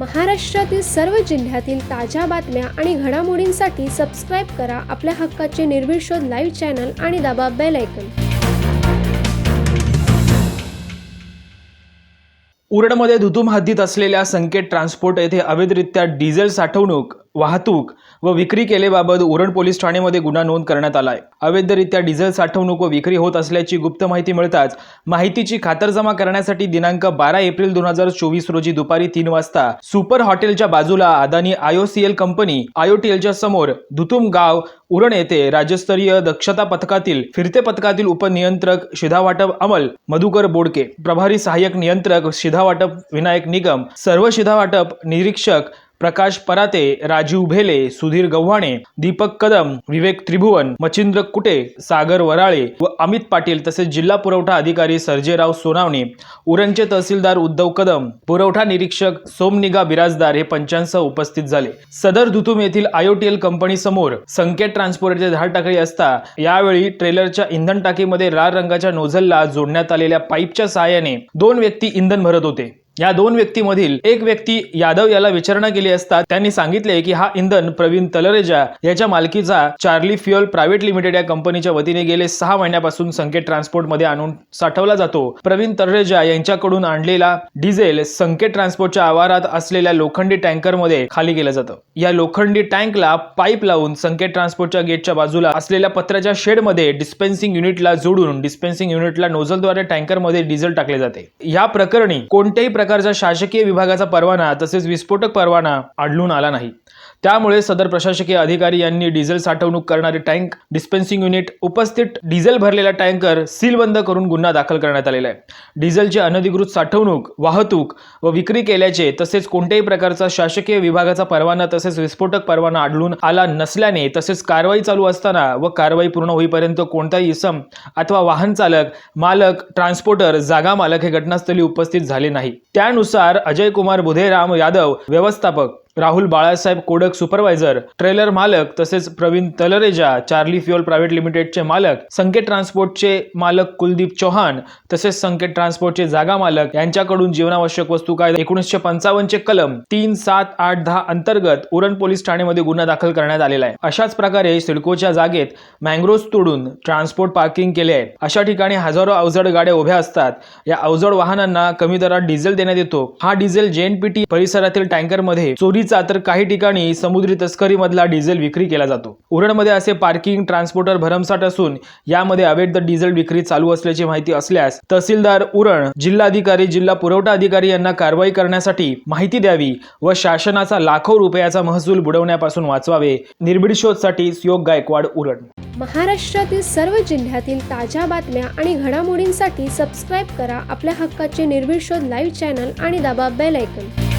महाराष्ट्रातील सर्व जिल्ह्यातील ताज्या बातम्या आणि घडामोडींसाठी सबस्क्राईब करा आपल्या हक्काचे निर्भीड शोध लाईव्ह चॅनल आणि दाबा बेल ऐकन उरणमध्ये धुतुम हद्दीत असलेल्या संकेत ट्रान्सपोर्ट येथे अवैधरित्या डिझेल साठवणूक वाहतूक व विक्री केलेबाबत उरण पोलीस ठाण्यामध्ये गुन्हा नोंद करण्यात आला आहे अवैधरित्या डिझेल साठवणूक व विक्री होत असल्याची गुप्त माहिती मिळताच माहितीची खातरजमा करण्यासाठी दिनांक बारा एप्रिल दोन हजार चोवीस रोजी दुपारी तीन वाजता सुपर हॉटेलच्या बाजूला अदानी आयओसीएल कंपनी आयओटीएलच्या समोर धुतुम गाव उरण येथे राज्यस्तरीय दक्षता पथकातील फिरते पथकातील उपनियंत्रक शिधावाटप अमल मधुकर बोडके प्रभारी सहाय्यक नियंत्रक शिधावाटप विनायक निगम सर्व शिधावाटप निरीक्षक प्रकाश पराते राजीव भेले सुधीर गव्हाणे दीपक कदम विवेक त्रिभुवन मच्छिंद्र कुटे सागर वराळे व अमित पाटील तसेच जिल्हा पुरवठा अधिकारी सर्जेराव सोनावणे उरणचे तहसीलदार उद्धव कदम पुरवठा निरीक्षक सोमनिगा बिराजदार हे पंचांसह उपस्थित झाले. सदर धुतुम येथील आयोटीएल कंपनी समोर संकेत ट्रान्सपोर्टचे झाड टाकळी असता यावेळी ट्रेलरच्या इंधन टाकीमध्ये लाल रंगाच्या नोझलला जोडण्यात आलेल्या पाईपच्या सहाय्याने दोन व्यक्ती इंधन भरत होते. या दोन व्यक्तीमधील एक व्यक्ती यादव याला विचारणा केली असता त्यांनी सांगितले की हा इंधन प्रवीण तलरेजा याच्या मालकीचा चार्ली फ्युअल प्रायव्हेट लिमिटेड या कंपनीच्या वतीने गेले सहा महिन्यापासून संकेत ट्रान्सपोर्टमध्ये आणून साठवला जातो. प्रवीण तलरेजा यांच्याकडून आणलेला डिझेल संकेत ट्रान्सपोर्टच्या आवारात असलेल्या लोखंडी टँकरमध्ये खाली केलं जातं. या लोखंडी टँकला पाईप लावून संकेत ट्रान्सपोर्टच्या गेटच्या बाजूला असलेल्या पत्र्याच्या शेडमध्ये डिस्पेन्सिंग युनिटला जोडून डिस्पेन्सिंग युनिटला नोझलद्वारे टँकरमध्ये डिझेल टाकले जाते. या प्रकरणी कोणत्याही प्रकारचा शासकीय विभागाचा परवाना तसेच विस्फोटक परवाना आढळून आला नाही. त्यामुळे सदर प्रशासकीय अधिकारी यांनी डिझेल साठवणूक करणारे टँक डिस्पेन्सिंग युनिट उपस्थित डिझेल भरलेला टँकर सीलबंद करून गुन्हा दाखल करण्यात आलेला आहे. डिझेलची अनधिकृत साठवणूक वाहतूक व विक्री केल्याचे तसेच कोणत्याही प्रकारचा शासकीय विभागाचा परवाना तसेच विस्फोटक परवाना आढळून आला नसल्याने तसेच कारवाई चालू असताना व कारवाई पूर्ण होईपर्यंत कोणताही इसम अथवा वाहन चालक मालक ट्रान्सपोर्टर जागा मालक हे घटनास्थळी उपस्थित झाले नाही. त्यानुसार अजय कुमार बुधेराम यादव व्यवस्थापक राहुल बाळासाहेब कोडक सुपरवायझर ट्रेलर मालक तसेच Praveen Talreja Charlie fuel private लिमिटेडचे मालक संकेत ट्रान्सपोर्टचे मालक कुलदीप चौहान तसेच संकेत ट्रान्सपोर्टचे जागा मालक यांच्याकडून जीवनावश्यक वस्तू कायदा एकोणीसशे पंचावन्नचे कलम तीन सात आठ दहा अंतर्गत उरण पोलीस ठाण्यामध्ये गुन्हा दाखल करण्यात आलेला आहे. अशाच प्रकारे सिडकोच्या जागेत मँग्रोव्ज तोडून ट्रान्सपोर्ट पार्किंग केले आहे. अशा ठिकाणी हजारो अवजड गाड्या उभ्या असतात. या अवजड वाहनांना कमी दरात डिझेल देण्यात येतो. हा डिझेल जेएनपीटी परिसरातील टँकरमध्ये चोरीचा तर काही ठिकाणी समुद्री तस्करीमधला डिझेल विक्री केला जातो. उरणमध्ये असे पार्किंग ट्रान्सपोर्टर भरमसाठ असून यामध्ये अवैध डिझेल विक्री चालू असल्याची माहिती असल्यास तहसीलदार उरण जिल्हाधिकारी जिल्हा पुरवठा अधिकारी यांना कारवाई करण्यासाठी माहिती द्यावी व शासनाचा लाखो रुपयाचा महसूल बुडवण्यापासून वाचवावे. निर्भीड शोधसाठी योग गायकवाड उरण. महाराष्ट्रातील सर्व जिल्ह्यातील ताज्या बातम्या आणि घडामोडींसाठी सबस्क्राईब करा आपल्या हक्काचे निर्भीड शोध लाईव्ह चॅनल आणि दाबा बेल ऐकन